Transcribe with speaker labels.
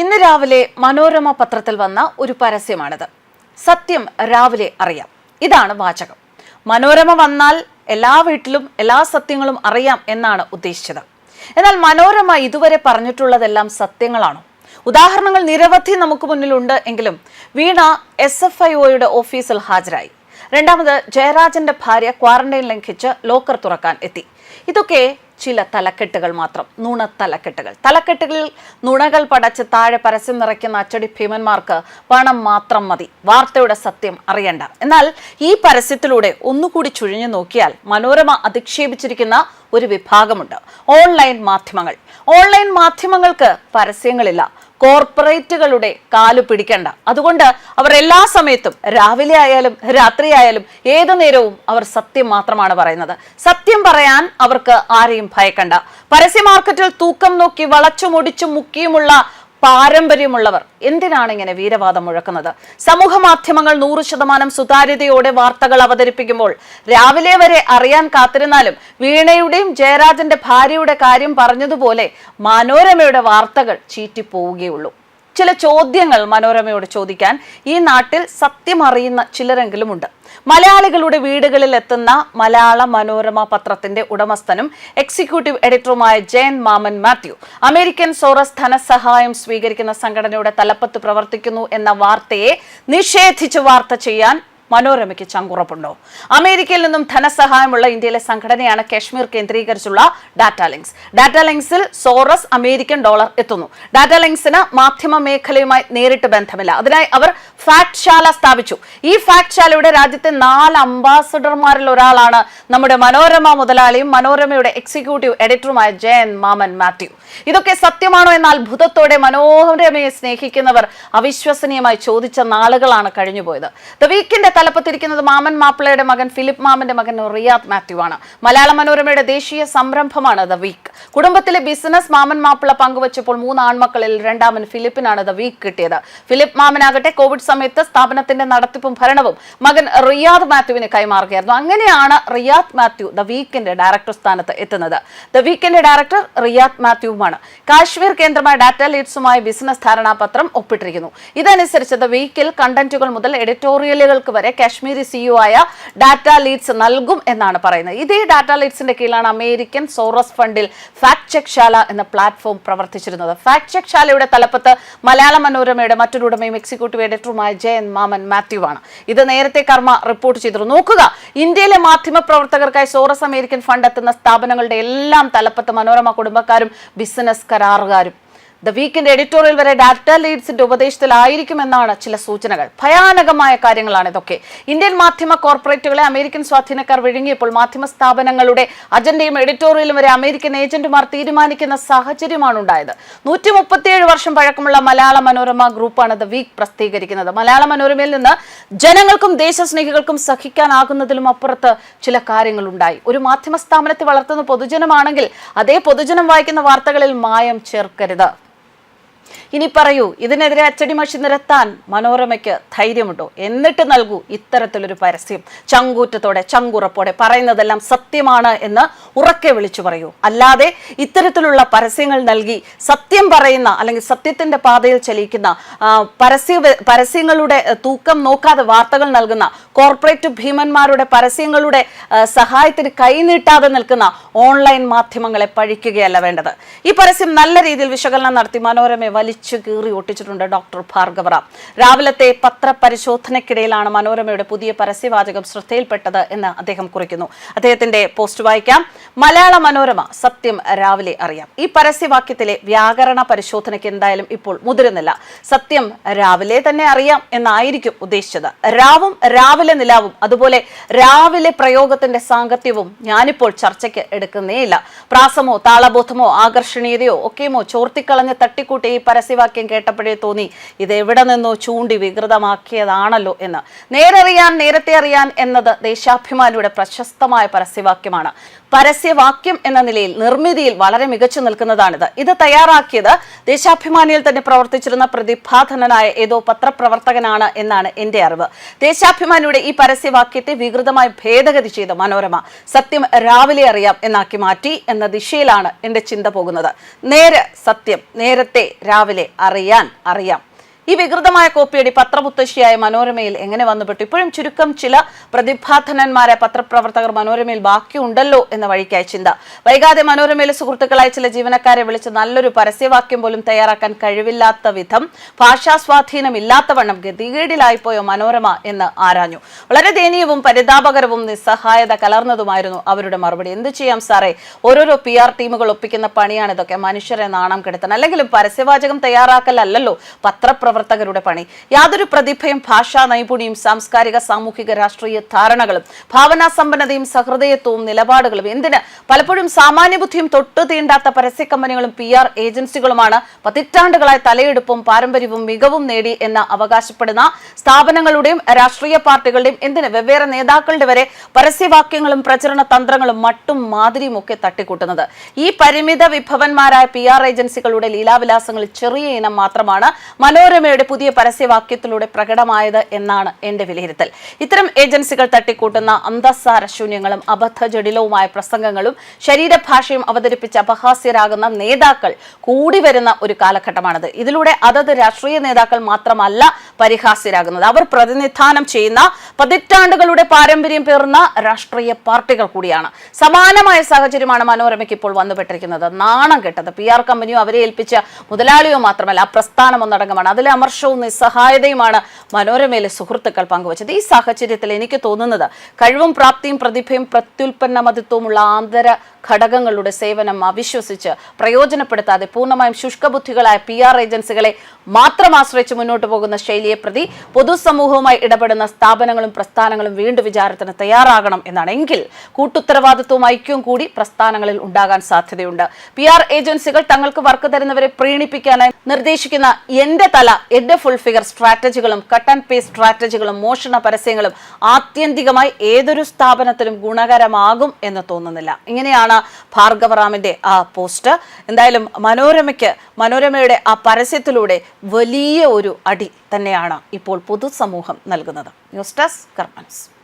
Speaker 1: ഇന്ന് രാവിലെ മനോരമ പത്രത്തിൽ വന്ന ഒരു പരസ്യമാണിത്. സത്യം രാവിലെ അറിയാം. ഇതാണ് വാചകം. മനോരമ വന്നാൽ എല്ലാ വീട്ടിലും എല്ലാ സത്യങ്ങളും അറിയാം എന്നാണ് ഉദ്ദേശിച്ചത്. എന്നാൽ മനോരമ ഇതുവരെ പറഞ്ഞിട്ടുള്ളതെല്ലാം സത്യങ്ങളാണോ? ഉദാഹരണങ്ങൾ നിരവധി നമുക്ക് മുന്നിലുണ്ട് എങ്കിലും വീണ എസ് എഫ് ഐ ഒയുടെ ഓഫീസിൽ ഹാജരായി. രണ്ടാമത് ജയരാജന്റെ ഭാര്യ ക്വാറന്റൈൻ ലംഘിച്ച് ലോക്കർ തുറക്കാൻ എത്തി. ഇതൊക്കെ ചില തലക്കെട്ടുകൾ മാത്രം. നുണ തലക്കെട്ടുകൾ. തലക്കെട്ടുകളിൽ നുണകൾ പടച്ച് താഴെ പരസ്യം നിറയ്ക്കുന്ന അച്ചടി ഭീമന്മാർക്ക് പണം മാത്രം മതി. വാർത്തയുടെ സത്യം അറിയണ്ട. എന്നാൽ ഈ പരസ്യത്തിലൂടെ ഒന്നുകൂടി ചുഴിഞ്ഞു നോക്കിയാൽ മനോരമ അധിക്ഷേപിച്ചിരിക്കുന്ന ഒരു വിഭാഗമുണ്ട്. ഓൺലൈൻ മാധ്യമങ്ങൾ. ഓൺലൈൻ മാധ്യമങ്ങൾക്ക് പരസ്യങ്ങളില്ല. കോർപ്പറേറ്റുകളുടെ കാലു പിടിക്കണ്ട. അതുകൊണ്ട് അവർ എല്ലാ സമയത്തും രാവിലെ ആയാലും രാത്രി ആയാലും ഏതു നേരവും അവർ സത്യം മാത്രമാണ് പറയുന്നത്. സത്യം പറയാൻ അവർക്ക് ആരെയും ഭയക്കണ്ട. പരസ്യ മാർക്കറ്റിൽ തൂക്കം നോക്കി വളച്ചും ഒടിച്ചും മുക്കിയുമുള്ള പാരമ്പര്യമുള്ളവർ. എന്തിനാണ് ഇങ്ങനെ വീരവാദം മുഴക്കുന്നത്? സമൂഹ മാധ്യമങ്ങൾ നൂറ് ശതമാനം സുതാര്യതയോടെ വാർത്തകൾ അവതരിപ്പിക്കുമ്പോൾ രാവിലെ വരെ അറിയാൻ കാത്തിരുന്നാലും വീണയുടെയും ജയരാജന്റെ ഭാര്യയുടെ കാര്യം പറഞ്ഞതുപോലെ മനോരമയുടെ വാർത്തകൾ ചീറ്റിപ്പോവുകയുള്ളൂ. ചില ചോദ്യങ്ങൾ മനോരമയോട് ചോദിക്കാൻ ഈ നാട്ടിൽ സത്യം അറിയുന്ന ചിലരെങ്കിലുമുണ്ട്. മലയാളികളുടെ വീടുകളിൽ എത്തുന്ന മലയാള മനോരമ പത്രത്തിന്റെ ഉടമസ്ഥനും എക്സിക്യൂട്ടീവ് എഡിറ്ററുമായ ജയൻ മാമൻ മാത്യു അമേരിക്കൻ സോറസ് ധനസഹായം സ്വീകരിക്കുന്ന സംഘടനയുടെ തലപ്പത്ത് പ്രവർത്തിക്കുന്നു എന്ന വാർത്തയെ നിഷേധിച്ച് വാർത്ത ചെയ്യാൻ മനോരമയ്ക്ക് ചങ്കുറപ്പുണ്ടോ? അമേരിക്കയിൽ നിന്നും ധനസഹായമുള്ള ഇന്ത്യയിലെ സംഘടനയാണ് കശ്മീർ കേന്ദ്രീകരിച്ചുള്ള ഡാറ്റ ലിങ്ക്സ്. ഡാറ്റ ലിങ്ക്സിൽ സോറസ് അമേരിക്കൻ ഡോളർ എത്തുന്നു. ഡാറ്റ ലിങ്ക്സിന് മാധ്യമ മേഖലയുമായി നേരിട്ട് ബന്ധമില്ല. അതിനായി അവർ ഫാക്ട് ശാല സ്ഥാപിച്ചു. ഈ ഫാക്ട് ശാലയുടെ രാജ്യത്തെ നാല് അംബാസഡർമാരിൽ ഒരാളാണ് നമ്മുടെ മനോരമ മുതലാളിയും മനോരമയുടെ എക്സിക്യൂട്ടീവ് എഡിറ്ററുമായ ജയൻ മാമൻ മാത്യു. ഇതൊക്കെ സത്യമാണോ എന്ന അത്ഭുതത്തോടെ മനോരമയെ സ്നേഹിക്കുന്നവർ അവിശ്വസനീയമായി ചോദിച്ച നാളുകളാണ് കഴിഞ്ഞുപോയത്. ദ വീക്കിന്റെ തലപ്പത്തിരിക്കുന്നത് മാമൻ മാപ്പിളയുടെ മകൻ ഫിലിപ്പ് മാമന്റെ മകൻ റിയാദ് മാത്യു ആണ് മലയാള മനോരമയുടെ ദേശീയ സംരംഭമാണ് ദ വീക്ക് കുടുംബത്തിലെ ബിസിനസ് മാമൻ മാപ്പിള പങ്കുവച്ചപ്പോൾ മൂന്ന് ആൺമക്കളിൽ രണ്ടാമൻ ഫിലിപ്പിനാണ് ദ വീക്ക് കിട്ടിയത്. ഫിലിപ്പ് മാമനാകട്ടെ കോവിഡ് സമയത്ത് സ്ഥാപനത്തിന്റെ നടത്തിപ്പും ഭരണവും മകൻ റിയാദ് മാത്യുവിന് കൈമാറുകയായിരുന്നു. അങ്ങനെയാണ് റിയാദ് മാത്യു ദ വീക്കിന്റെ ഡയറക്ടർ സ്ഥാനത്ത് എത്തുന്നത്. ദ വീക്കിന്റെ ഡയറക്ടർ റിയാദ് മാത്യുവുമാണ്. കാശ്മീർ കേന്ദ്രമായ ഡാറ്റ ലീഡ്സുമായി ബിസിനസ് ധാരണാപത്രം ഒപ്പിട്ടിരിക്കുന്നു. ഇതനുസരിച്ച് ദ വീക്കിൽ കണ്ടന്റുകൾ മുതൽ എഡിറ്റോറിയലുകൾക്ക് വരെ കാശ്മീരി സിഇഒ ആയ ഡാറ്റ ലീഡ്സ് നൽകും എന്നാണ് പറയുന്നത്. ഇതേ ഡാറ്റ ലീഡ്സിന്റെ കീഴിലാണ് അമേരിക്കൻ സോറസ് ഫണ്ടിൽ ഫാക്ട് ചെക്ക് ശാല എന്ന പ്ലാറ്റ്ഫോം പ്രവർത്തിച്ചിരുന്നത്. ഫാക്ട് ചെക്ക് ശാലയുടെ തലപ്പത്ത് മലയാള മനോരമയുടെ മറ്റൊരു ഉടമയും എക്സിക്യൂട്ടീവ് എഡിറ്ററുമായ ജയൻ മാമൻ മാത്യു ആണ്. ഇത് നേരത്തെ കർമ്മ റിപ്പോർട്ട് ചെയ്തിരുന്നു. നോക്കുക ഇന്ത്യയിലെ മാധ്യമ പ്രവർത്തകർക്കായി സോറസ് അമേരിക്കൻ ഫണ്ട് എത്തുന്ന സ്ഥാപനങ്ങളുടെ എല്ലാം തലപ്പത്ത് മനോരമ കുടുംബക്കാരും ബിസിനസ് കരാറുകാരും. ദ വീക്കിന്റെ എഡിറ്റോറിയൽ വരെ ഡാറ്റ ലീഡ്സിന്റെ ഉപദേശത്തിലായിരിക്കുമെന്നാണ് ചില സൂചനകൾ. ഭയാനകമായ കാര്യങ്ങളാണ് ഇതൊക്കെ. ഇന്ത്യൻ മാധ്യമ കോർപ്പറേറ്റുകളെ അമേരിക്കൻ സ്വാധീനക്കാർ വിഴുങ്ങിയപ്പോൾ മാധ്യമ സ്ഥാപനങ്ങളുടെ അജണ്ടയും എഡിറ്റോറിയലും വരെ അമേരിക്കൻ ഏജന്റുമാർ തീരുമാനിക്കുന്ന സാഹചര്യമാണ് ഉണ്ടായത്. നൂറ്റി മുപ്പത്തിയേഴ് വർഷം പഴക്കമുള്ള മലയാള മനോരമ ഗ്രൂപ്പാണ് ദ വീക്ക് പ്രസിദ്ധീകരിക്കുന്നത്. മലയാള മനോരമയിൽ നിന്ന് ജനങ്ങൾക്കും ദേശസ്നേഹികൾക്കും സഹിക്കാനാകുന്നതിലും അപ്പുറത്ത് ചില കാര്യങ്ങളുണ്ടായി. ഒരു മാധ്യമ സ്ഥാപനത്തെ വളർത്തുന്ന പൊതുജനമാണെങ്കിൽ അതേ പൊതുജനം വായിക്കുന്ന വാർത്തകളിൽ മായം ചേർക്കരുത്. ഇനി പറയൂ ഇതിനെതിരെ അച്ചടി മഷി നിരത്താൻ മനോരമയ്ക്ക് ധൈര്യമുണ്ടോ? എന്നിട്ട് നൽകൂ ഇത്തരത്തിലൊരു പരസ്യം. ചങ്കൂറ്റത്തോടെ ചങ്കുറപ്പോടെ പറയുന്നതെല്ലാം സത്യമാണ് എന്ന് ഉറക്കെ വിളിച്ചു പറയൂ. അല്ലാതെ ഇത്തരത്തിലുള്ള പരസ്യങ്ങൾ നൽകി സത്യം പറയുന്ന അല്ലെങ്കിൽ സത്യത്തിന്റെ പാതയിൽ ചലിക്കുന്ന പരസ്യ പരസ്യങ്ങളുടെ തൂക്കം നോക്കാതെ വാർത്തകൾ നൽകുന്ന കോർപ്പറേറ്റ് ഭീമന്മാരുടെ പരസ്യങ്ങളുടെ സഹായത്തിന് കൈനീട്ടാതെ നിൽക്കുന്ന ഓൺലൈൻ മാധ്യമങ്ങളെ പഴിക്കുകയല്ല വേണ്ടത്. ഈ പരസ്യം നല്ല രീതിയിൽ വിശകലനം നടത്തി മനോരമയെ വലിച്ചു കീറി ഒട്ടിച്ചിട്ടുണ്ട് ഡോക്ടർ ഭാർഗവറ രാവിലത്തെ പത്രപരിശോധനയ്ക്കിടയിലാണ് മനോരമയുടെ പുതിയ പരസ്യവാചകം ശ്രദ്ധയിൽപ്പെട്ടത് എന്ന് അദ്ദേഹം കുറിക്കുന്നു. അദ്ദേഹത്തിന്റെ പോസ്റ്റ് വായിക്കാം. മലയാള മനോരമ സത്യം രാവിലെ അറിയാം. ഈ പരസ്യവാക്യത്തിലെ വ്യാകരണ പരിശോധനയ്ക്ക് എന്തായാലും ഇപ്പോൾ മുതിരുന്നില്ല. സത്യം രാവിലെ തന്നെ അറിയാം എന്നായിരിക്കും ഉദ്ദേശിച്ചത്. രാവും രാവിലെ നിലാവും അതുപോലെ രാവിലെ പ്രയോഗത്തിന്റെ സാങ്കത്യവും ഞാനിപ്പോൾ ചർച്ചയ്ക്ക് എടുക്കുന്നേയില്ല. പ്രാസമോ താളബോധമോ ആകർഷണീയതയോ ഒക്കെയുമോ ചോർത്തിക്കളഞ്ഞ് തട്ടിക്കൂട്ടി ഈ പരസ്യവാക്യം കേട്ടപ്പോഴേ തോന്നി ഇത് എവിടെ നിന്നോ ചൂണ്ടി വികൃതമാക്കിയതാണല്ലോ എന്ന്. നേരറിയാൻ നേരത്തെ അറിയാൻ എന്നത് ദേശാഭിമാനിയുടെ പ്രശസ്തമായ പരസ്യവാക്യമാണ്. പരസ്യവാക്യം എന്ന നിലയിൽ നിർമ്മിതിയിൽ വളരെ മികച്ചു നിൽക്കുന്നതാണിത്. ഇത് തയ്യാറാക്കിയത് ദേശാഭിമാനിയിൽ തന്നെ പ്രവർത്തിച്ചിരുന്ന പ്രതിഭാധനനായ ഏതോ പത്രപ്രവർത്തകനാണ് എന്നാണ് എന്റെ അറിവ്. ദേശാഭിമാനിയുടെ ഈ പരസ്യവാക്യത്തെ വികൃതമായി ഭേദഗതി ചെയ്ത മനോരമ സത്യം രാവിലെ അറിയാം എന്നാക്കി മാറ്റി എന്ന ദിശയിലാണ് എന്റെ ചിന്ത പോകുന്നത്. നേരെ സത്യം നേരത്തെ രാവിലെ അറിയാൻ അറിയാം. ഈ വികൃതമായ കോപ്പിയടി പത്രമുത്തശ്ശിയായ മനോരമയിൽ എങ്ങനെ വന്നുപെട്ടു? ഇപ്പോഴും ചുരുക്കം ചില പ്രതിഭാധനന്മാരെ പത്രപ്രവർത്തകർ മനോരമയിൽ ബാക്കിയുണ്ടല്ലോ എന്ന വഴിക്കായി ചിന്ത. വൈകാതെ മനോരമയിലെ സുഹൃത്തുക്കളായ ചില ജീവനക്കാരെ വിളിച്ച് നല്ലൊരു പരസ്യവാക്യം പോലും തയ്യാറാക്കാൻ കഴിവില്ലാത്ത വിധം ഭാഷാസ്വാധീനമില്ലാത്തവണ്ണം ഗതികേടിലായിപ്പോയോ മനോരമ എന്ന് ആരാഞ്ഞു. വളരെ ദയനീയവും പരിതാപകരവും നിസ്സഹായത കലർന്നതുമായിരുന്നു അവരുടെ മറുപടി. എന്ത് ചെയ്യാം സാറേ? ഓരോരോ പി ആർ ടീമുകൾ ഒപ്പിക്കുന്ന പണിയാണ് ഇതൊക്കെ മനുഷ്യരെ നാണം കെടുത്താൻ അല്ലെങ്കിലും പരസ്യവാചകം തയ്യാറാക്കലല്ലോ പത്രപ്രവർത്തകരുടെ പണി. യാതൊരു പ്രതിഭയും ഭാഷാ നൈപുണ്യം സാംസ്കാരിക സാമൂഹിക രാഷ്ട്രീയ ധാരണകളും ഭാവനാ സമ്പന്നതയും സഹൃദയത്വവും നിലപാടുകളും എന്തിന്? പലപ്പോഴും സാമാന്യ ബുദ്ധിയും തൊട്ടു തീണ്ടാത്ത പരസ്യ കമ്പനികളും പി ആർ ഏജൻസികളുമാണ് പതിറ്റാണ്ടുകളായി തലയെടുപ്പും പാരമ്പര്യവും മികവും നേടി എന്ന് അവകാശപ്പെടുന്ന സ്ഥാപനങ്ങളുടെയും രാഷ്ട്രീയ പാർട്ടികളുടെയും എന്തിന്? വെവ്വേറെ നേതാക്കളുടെ വരെ പരസ്യവാക്യങ്ങളും പ്രചരണ തന്ത്രങ്ങളും മട്ടും മാതിരിയും ഒക്കെ തട്ടിക്കൂട്ടുന്നത്. ഈ പരിമിത വിഭവന്മാരായ പി ആർ ഏജൻസികളുടെ ലീലാവിലാസങ്ങളിൽ ചെറിയ ഇനം മാത്രമാണ് മനോരമയുടെ പുതിയ പരസ്യവാക്യത്തിലൂടെ പ്രകടമായത് എന്നാണ് എന്റെ വിലയിരുത്തൽ. ഇത്തരം ഏജൻസികൾ തട്ടിക്കൂട്ടുന്ന അന്തസ്സാര ശൂന്യങ്ങളും അബദ്ധ ജടിലവുമായ പ്രസംഗങ്ങളും ശരീരഭാഷയും അവതരിപ്പിച്ച് അപഹാസ്യരാകുന്ന നേതാക്കൾ കൂടി വരുന്ന ഒരു കാലഘട്ടമാണിത്. ഇതിലൂടെ അതത് രാഷ്ട്രീയ നേതാക്കൾ മാത്രമല്ല പരിഹാസ്യരാകുന്നത്. അവർ പ്രതിനിധാനം ചെയ്യുന്ന പതിറ്റാണ്ടുകളുടെ പാരമ്പര്യം പേർന്ന രാഷ്ട്രീയ പാർട്ടികൾ കൂടിയാണ്. സമാനമായ സാഹചര്യമാണ് മനോരമയ്ക്ക് ഇപ്പോൾ വന്നുപെട്ടിരിക്കുന്നത്. നാണം കെട്ടത് പി ആർ കമ്പനിയോ അവരെ ഏൽപ്പിച്ച മുതലാളിയോ മാത്രമല്ല. ആ പ്രസ്ഥാനം ഒന്നടങ്കമാണ് അതിലെ അമർഷവും നിസ്സഹായതയുമാണ് മനോരമയിലെ സുഹൃത്തുക്കൾ പങ്കുവച്ചത്. ഈ സാഹചര്യത്തിൽ എനിക്ക് തോന്നുന്നത് കഴിവും പ്രാപ്തിയും പ്രതിഭയും പ്രത്യുൽപ്പന്നമതിത്വമുള്ള ആന്തര ഘടകങ്ങളുടെ സേവനം അവിശ്വസിച്ച് പ്രയോജനപ്പെടുത്താതെ പൂർണമായും ശുഷ്കബുദ്ധികളായ പി ആർ ഏജൻസികളെ മാത്രം ആശ്രയിച്ച് മുന്നോട്ട് പോകുന്ന ശൈലിയെ പ്രതി പൊതുസമൂഹവുമായി ഇടപെടുന്ന സ്ഥാപനങ്ങളും പ്രസ്ഥാനങ്ങളും വീണ്ടും വിചാരത്തിന് തയ്യാറാകണം എന്നാണ്. എങ്കിൽ കൂട്ടുത്തരവാദിത്വവും ഐക്യവും കൂടി പ്രസ്ഥാനങ്ങളിൽ ഉണ്ടാകാൻ സാധ്യതയുണ്ട്. പി ആർ ഏജൻസികൾ തങ്ങൾക്ക് വർക്ക് തരുന്നവരെ പ്രീണിപ്പിക്കാനായി നിർദ്ദേശിക്കുന്ന എന്റെ തല എന്റെ ഫുൾ ഫിഗർ സ്ട്രാറ്റജികളും കട്ട് ആൻഡ് പേ സ്ട്രാറ്റജികളും മോഷണ പരസ്യങ്ങളും ആത്യന്തികമായി ഏതൊരു സ്ഥാപനത്തിലും ഗുണകരമാകും എന്ന് തോന്നുന്നില്ല. ഇങ്ങനെയാണ് ഭാർഗവറാമിന്റെ ആ പോസ്റ്റ്. എന്തായാലും മനോരമയ്ക്ക് മനോരമയുടെ ആ പരസ്യത്തിലൂടെ വലിയ ഒരു അടി തന്നെയാണ് ഇപ്പോൾ പൊതുസമൂഹം നൽകുന്നത്. News desk കർമ്മൻസ്.